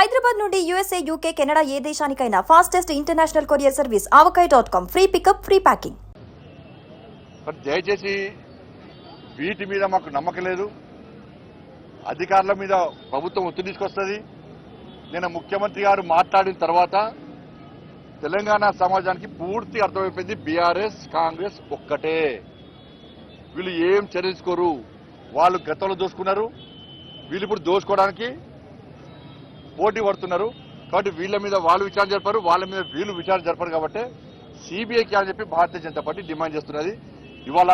హైదరాబాద్ నుండి USA UK Canada ఏ దేశానికైనా fastest international courier service Avakaya dot com free pickup free packing మరి దయచేసి వీటి మీద మాకు నమ్మకం లేదు. అధికారుల మీద ప్రభుత్వం ఒత్తిడి తీసుకొస్తుంది. నేను ముఖ్యమంత్రి గారు మాట్లాడిన తర్వాత తెలంగాణ సమాజానికి పూర్తి అర్థమైపోయింది. బీఆర్ఎస్ కాంగ్రెస్ ఒక్కటే. వీళ్ళు ఏం చర్యించుకోరు వాళ్ళు గతంలో దోసుకున్నారు. వీళ్ళు ఇప్పుడు దోసుకోవడానికి పోటీ పడుతున్నారు. కాబట్టి వీళ్ళ మీద వాళ్ళు విచారణ జరపరు వాళ్ళ మీద వీళ్ళు విచారణ జరపరు కాబట్టి సిబిఐకి అని చెప్పి భారతీయ జనతా పార్టీ డిమాండ్ చేస్తున్నది. ఇవాళ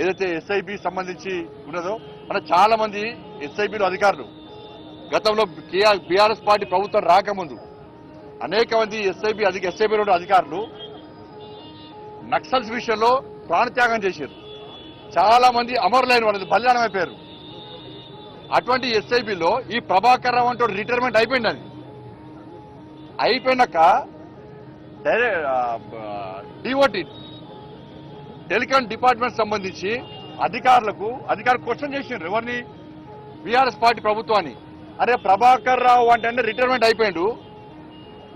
ఏదైతే ఎస్ఐబి సంబంధించి ఉన్నదో మన చాలా మంది ఎస్ఐబిలు అధికారులు గతంలో బీఆర్ఎస్ పార్టీ ప్రభుత్వం రాకముందు అనేక మంది ఎస్ఐబి అధిక ఎస్ఐబిలో అధికారులు నక్సల్స్ విషయంలో ప్రాణత్యాగం చేశారు. చాలా మంది అమరులైన వాళ్ళు బలిదానమైపోయారు. అయిపోయారు అటువంటి ఎస్ఐబిలో ఈ ప్రభాకర్ రావు అంటే రిటైర్మెంట్ అయిపోయింది అది అయిపోయినాక డిఓటి టెలికాం డిపార్ట్మెంట్ సంబంధించి అధికారులకు అధికారులు క్వశ్చన్ చేసిండ్రు ఎవరిని? బీఆర్ఎస్ పార్టీ ప్రభుత్వాన్ని. అరే ప్రభాకర్ రావు అంటే రిటైర్మెంట్ అయిపోయిండు.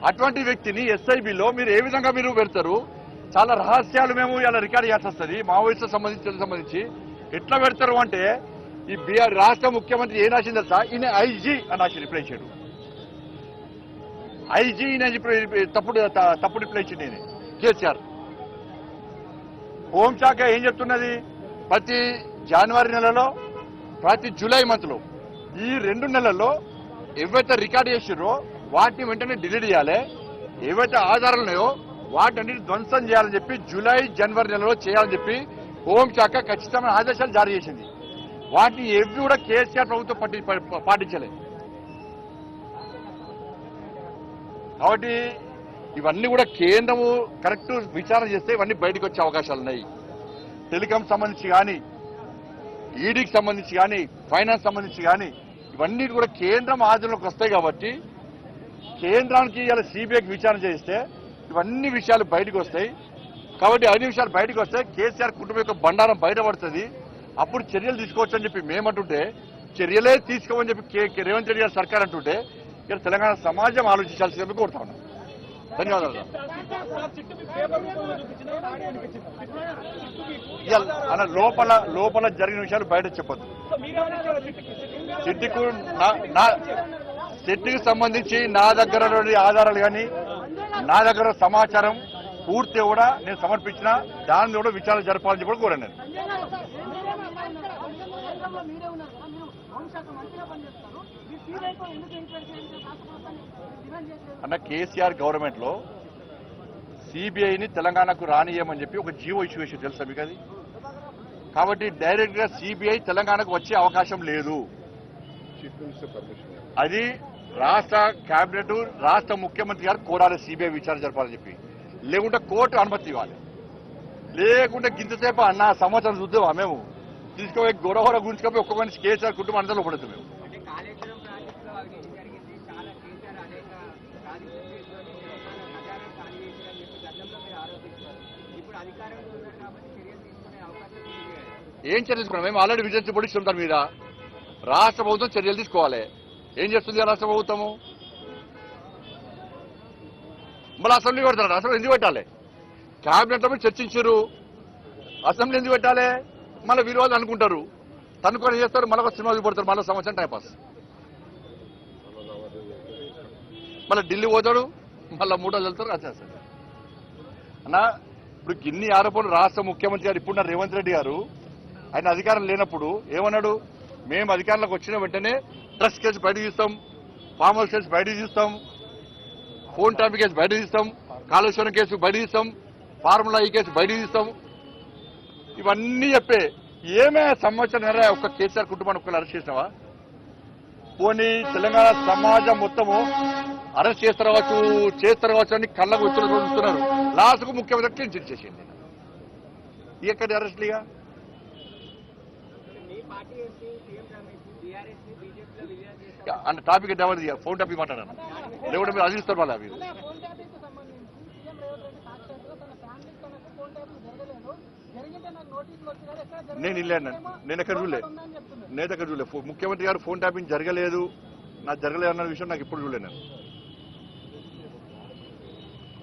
అటువంటి వ్యక్తిని ఎస్ఐబిలో మీరు ఏ విధంగా మీరు పెడతారు? చాలా రహస్యాలు మేము ఇలా రికార్డ్ చేయాల్సి వస్తుంది మావోయిస్టులకు సంబంధించి సంబంధించి. ఎట్లా పెడతారు అంటే ఈ బీఆర్ రాష్ట్ర ముఖ్యమంత్రి ఏం రాసింది తెలుసా ఈయన ఐజీ అని రాసి రిప్లై చేయడు ఐజీ అని తప్పుడు తప్పుడు రిప్లై ఇచ్చింది నేను కేసీఆర్. హోంశాఖ ఏం చెప్తున్నది? ప్రతి జనవరి నెలలో ప్రతి జూలై మంత్లో ఈ రెండు నెలల్లో ఏవైతే రికార్డ్ చేసిర్రో వాటిని వెంటనే డిలీట్ చేయాలి. ఏవైతే ఆధారాలు ఉన్నాయో వాటన్నిటి ధ్వంసం చేయాలని చెప్పి జూలై జనవరి నెలలో చేయాలని చెప్పి హోంశాఖ ఖచ్చితమైన ఆదేశాలు జారీ చేసింది. వాటిని ఎవి కూడా కేసీఆర్ ప్రభుత్వం పట్టి పాటించలేదు కాబట్టి ఇవన్నీ కూడా కేంద్రము కరెక్ట్ విచారణ చేస్తే ఇవన్నీ బయటకు వచ్చే అవకాశాలు ఉన్నాయి. టెలికాం సంబంధించి కానీ ఈడీకి సంబంధించి కానీ ఫైనాన్స్ సంబంధించి కానీ ఇవన్నీ కూడా కేంద్రం ఆధీనంలోకి వస్తాయి కాబట్టి కేంద్రానికి ఇలా సిబిఐకి విచారణ చేస్తే ఇవన్నీ విషయాలు బయటకు వస్తాయి. కాబట్టి అన్ని విషయాలు బయటకు వస్తే కేసీఆర్ కుటుంబం యొక్క బండారం బయటపడుతుంది. అప్పుడు చర్యలు తీసుకోవచ్చు అని చెప్పి మేమంటుంటే చర్యలే తీసుకోమని చెప్పి కే- రేవంత్ రెడ్డి గారు సర్కార్ అంటుంటే ఇక్కడ తెలంగాణ సమాజం ఆలోచించాల్సిందని కోరుతా ఉన్నాం ధన్యవాదాలు అలా అన్న లోపల లోపల జరిగిన విషయాలు బయట చెప్పద్దు. సిట్టికు నా- నా సిట్టికి సంబంధించి నా దగ్గర ఆధారాలు కానీ నా దగ్గర సమాచారం పూర్తి కూడా నేను సమర్పించిన దాని కూడా విచారణ జరపాలని చెప్పి కూడా కోరాను నేను. అన్న కేసీఆర్ గవర్నమెంట్లో సిబిఐని తెలంగాణకు రానియమని చెప్పి ఒక జీవో ఇష్యూ ఇష్యూ తెలుసా మీకు అది? కాబట్టి డైరెక్ట్గా సిబిఐ తెలంగాణకు వచ్చే అవకాశం లేదు. అది రాష్ట్ర కేబినెట్ రాష్ట్ర ముఖ్యమంత్రి గారు కోరాలి సిబిఐ విచారణ జరపాలని చెప్పి. లేకుంటే కోర్టు అనుమతి ఇవ్వాలి. లేకుంటే గింతసేపు అన్న సంవత్సరం చూద్దామా మేము? తీసుకుపోయి గొడవ గుంచుకపోయి ఒక్కొక్క మనిషి కేసీఆర్ కుటుంబం అంతా లోపడతాం మేము. ఏం చర్యలు తీసుకున్నాం? మేము ఆల్రెడీ విజిలెన్స్ పొడిస్తాం దాని మీద. రాష్ట్ర ప్రభుత్వం చర్యలు తీసుకోవాలి. ఏం చేస్తుంది రాష్ట్ర ప్రభుత్వము? మళ్ళీ అసెంబ్లీ పెడతారు. అసెంబ్లీ ఎందుకు పెట్టాలి? క్యాబినెట్లో మీరు చర్చించారు. అసెంబ్లీ ఎందుకు పెట్టాలి? మళ్ళీ విలువలు అనుకుంటారు. తనుకొని చేస్తారు మళ్ళీ ఒక సినిమా చూపడతారు మళ్ళీ సంవత్సరం టైంపాస్ మళ్ళీ ఢిల్లీ పోతాడు మళ్ళీ మూడో వెళ్తారు వచ్చేస్తారు అన్న ఇప్పుడు గిన్ని ఆరోపణలు రాష్ట్ర ముఖ్యమంత్రి గారు ఇప్పుడున్న రేవంత్ రెడ్డి గారు ఆయన అధికారం లేనప్పుడు ఏమన్నాడు? మేము అధికారంలోకి వచ్చిన వెంటనే డ్రగ్స్ కేసు బయట తీస్తాం ఫామ్ హౌస్ కేసు బయట తీస్తాం ఫోన్ ట్రాఫిక్ కేసు బయట తీస్తాం కాళేశ్వరం కేసు బయట తీస్తాం ఫార్ములా ఈ కేసు బయట తీస్తాం ఇవన్నీ చెప్పే ఏమే సంవత్సరం ఒక్క కేసీఆర్ కుటుంబాన్ని ఒక్కరు అరెస్ట్ చేసినావా? పోనీ తెలంగాణ సమాజం మొత్తము అరెస్ట్ చేస్తారు కావచ్చు చేస్తారు కావచ్చు అని కళ్ళకు వచ్చిన చూస్తున్నారు. లాస్ట్కు ముఖ్యమంత్రి క్లీన్ చేసేయండి ఎక్కడి అరెస్ట్ లీగా మీ party MP CM Ramesh BRS బీజేపీలో విలీనం చేశారు అంటే టాపిక్ డెవలప్ చేయాలి ఫోన్ టాపిక్ మాట్లాడాను. లేకుంటే మీరు అదిస్తారు మళ్ళీ మీరు. ట్యాపింగ్ ట్యాపింగ్ నేను ఇల్లేను నేను. ఎక్కడ చూడలే నేను ఎక్కడ చూడలే ముఖ్యమంత్రి గారు ఫోన్ ట్యాపింగ్ జరగలేదు. నాకు జరగలేదు అన్న విషయం నాకు ఇప్పుడు చూడలేదు నేను.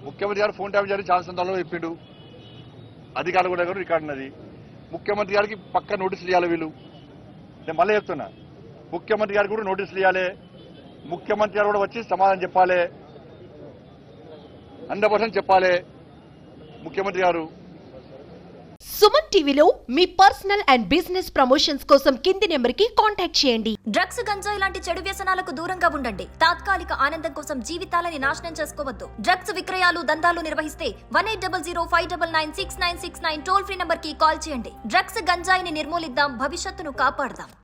ముఖ్యమంత్రి గారు ఫోన్ ట్యాప్ చేయాలి చాలా సందర్భంలో చెప్పిండు. అధికారులు కూడా కూడా రికార్డు ఉన్నది. ముఖ్యమంత్రి గారికి పక్క నోటీసులు ఇవ్వాలి వీళ్ళు. నేను మళ్ళీ చెప్తున్నా. ముఖ్యమంత్రి గారికి కూడా నోటీసులు ఇవ్వాలి ముఖ్యమంత్రి గారు కూడా వచ్చి సమాధానం చెప్పాలి. హండ్రెడ్ పర్సెంట్ చెప్పాలి. ముఖ్యమంత్రి గారు. సుమన్ టీవీలో మీ పర్సనల్ అండ్ బిజినెస్ ప్రమోషన్స్ కోసం కింది నెంబర్కి కాంటాక్ట్ చేయండి. డ్రగ్స్ గంజాయి లాంటి చెడు వ్యసనాలకు దూరంగా ఉండండి. తాత్కాలిక ఆనందం కోసం జీవితాలని నాశనం చేసుకోవద్దు. డ్రగ్స్ విక్రయాలు దందాలు నిర్వహిస్తే one eight double zero five double nine six nine six nine toll free నంబర్కి కాల్ చేయండి. డ్రగ్స్ గంజాయిని నిర్మూలిద్దాం. భవిష్యత్తును కాపాడదాం.